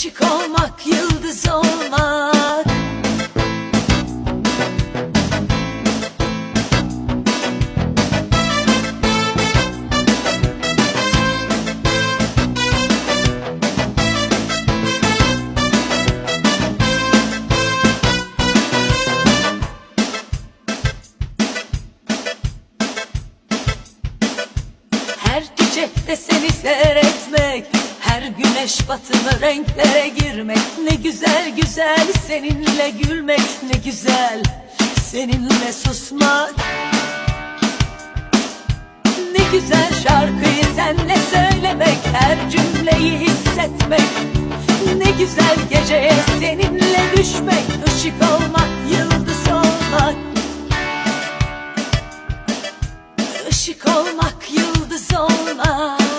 Işık olmak, yıldız olmak. Her çiçekte seni seyretmek güneş batımı renklere girmek. Ne güzel güzel seninle gülmek. Ne güzel seninle susmak. Ne güzel şarkıyı senle söylemek. Her cümleyi hissetmek. Ne güzel geceye seninle düşmek. Işık olmak, yıldız olmak. Işık olmak, yıldız olmak.